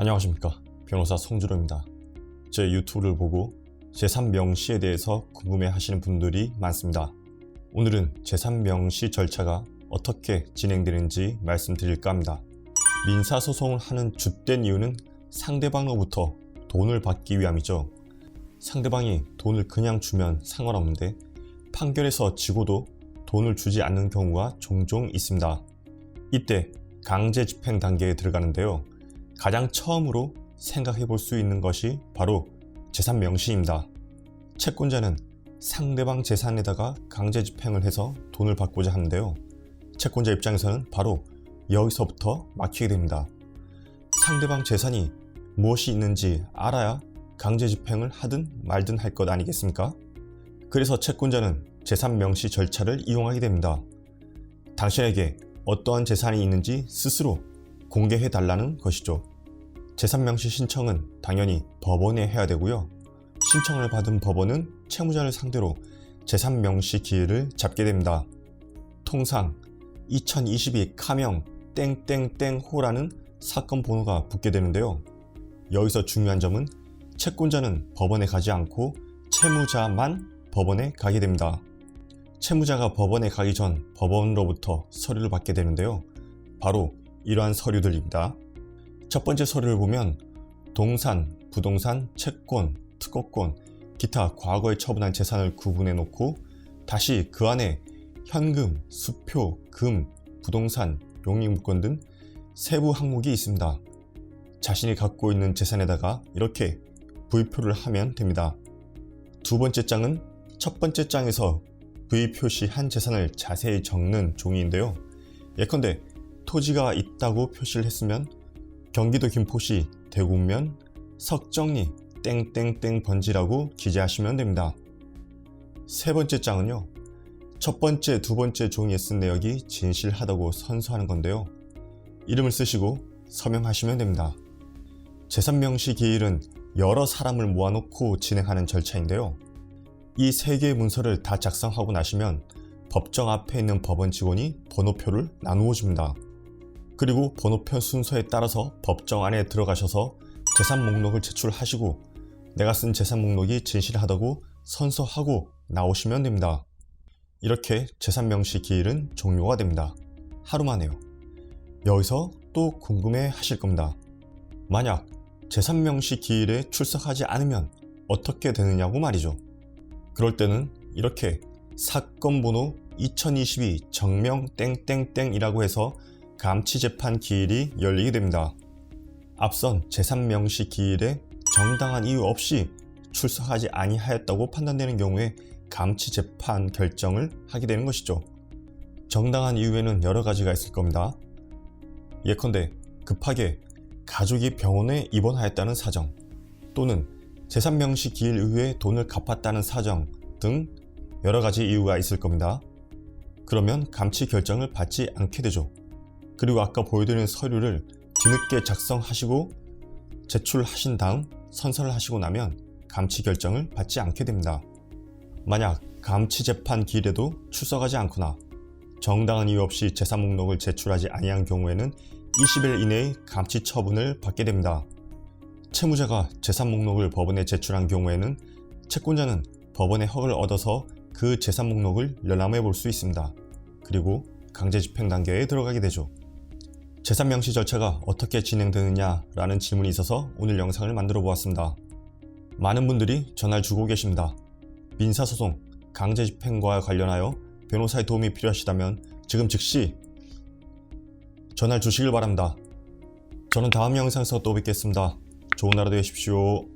안녕하십니까 변호사 송주로입니다. 제 유튜브를 보고 제3명시에 대해서 궁금해 하시는 분들이 많습니다. 오늘은 제3명시 절차가 어떻게 진행되는지 말씀드릴까 합니다. 민사소송을 하는 주된 이유는 상대방으로부터 돈을 받기 위함이죠. 상대방이 돈을 그냥 주면 상관없는데 판결에서 지고도 돈을 주지 않는 경우가 종종 있습니다. 이때 강제 집행 단계에 들어가는데요. 가장 처음으로 생각해 볼 수 있는 것이 바로 재산 명시입니다. 채권자는 상대방 재산에다가 강제 집행을 해서 돈을 받고자 하는데요. 채권자 입장에서는 바로 여기서부터 막히게 됩니다. 상대방 재산이 무엇이 있는지 알아야 강제 집행을 하든 말든 할 것 아니겠습니까? 그래서 채권자는 재산 명시 절차를 이용하게 됩니다. 당신에게 어떠한 재산이 있는지 스스로 공개해 달라는 것이죠. 재산 명시 신청은 당연히 법원에 해야 되고요. 신청을 받은 법원은 채무자를 상대로 재산 명시 기일을 잡게 됩니다. 통상 2022 카명 땡땡땡호라는 사건 번호가 붙게 되는데요. 여기서 중요한 점은 채권자는 법원에 가지 않고 채무자만 법원에 가게 됩니다. 채무자가 법원에 가기 전 법원으로부터 서류를 받게 되는데요. 바로 이러한 서류들입니다. 첫 번째 서류를 보면 동산, 부동산, 채권, 특허권, 기타 과거에 처분한 재산을 구분해 놓고 다시 그 안에 현금, 수표, 금, 부동산, 용익물권 등 세부 항목이 있습니다. 자신이 갖고 있는 재산에다가 이렇게 부의표를 하면 됩니다. 두 번째 장은 첫 번째 장에서 부의 표시한 재산을 자세히 적는 종이인데요. 예컨대 토지가 있다고 표시를 했으면 경기도 김포시 대구면 석정리 땡땡땡 번지라고 기재하시면 됩니다. 세 번째 장은요. 첫 번째, 두 번째 종이에 쓴 내역이 진실하다고 선서하는 건데요. 이름을 쓰시고 서명하시면 됩니다. 재산 명시 기일은 여러 사람을 모아놓고 진행하는 절차인데요. 이 세 개의 문서를 다 작성하고 나시면 법정 앞에 있는 법원 직원이 번호표를 나누어 줍니다. 그리고 번호표 순서에 따라서 법정 안에 들어가셔서 재산 목록을 제출하시고 내가 쓴 재산 목록이 진실하다고 선서하고 나오시면 됩니다. 이렇게 재산 명시 기일은 종료가 됩니다. 하루만에요. 여기서 또 궁금해 하실 겁니다. 만약 재산 명시 기일에 출석하지 않으면 어떻게 되느냐고 말이죠. 그럴 때는 이렇게 사건 번호 2022 정명 땡땡땡이라고 해서 감치 재판 기일이 열리게 됩니다. 앞선 재산 명시 기일에 정당한 이유 없이 출석하지 아니하였다고 판단되는 경우에 감치 재판 결정을 하게 되는 것이죠. 정당한 이유에는 여러 가지가 있을 겁니다. 예컨대 급하게 가족이 병원에 입원하였다는 사정 또는 재산 명시 기일 이후에 돈을 갚았다는 사정 등 여러 가지 이유가 있을 겁니다. 그러면 감치 결정을 받지 않게 되죠. 그리고 아까 보여드린 서류를 뒤늦게 작성하시고 제출하신 다음 선서를 하시고 나면 감치 결정을 받지 않게 됩니다. 만약 감치 재판 기일에도 출석하지 않거나 정당한 이유 없이 재산 목록을 제출하지 아니한 경우에는 20일 이내에 감치 처분을 받게 됩니다. 채무자가 재산 목록을 법원에 제출한 경우에는 채권자는 법원의 허가를 얻어서 그 재산 목록을 열람해 볼 수 있습니다. 그리고 강제 집행 단계에 들어가게 되죠. 재산 명시 절차가 어떻게 진행되느냐라는 질문이 있어서 오늘 영상을 만들어 보았습니다. 많은 분들이 전화를 주고 계십니다. 민사소송, 강제 집행과 관련하여 변호사의 도움이 필요하시다면 지금 즉시 전화를 주시길 바랍니다. 저는 다음 영상에서 또 뵙겠습니다. 좋은 하루 되십시오.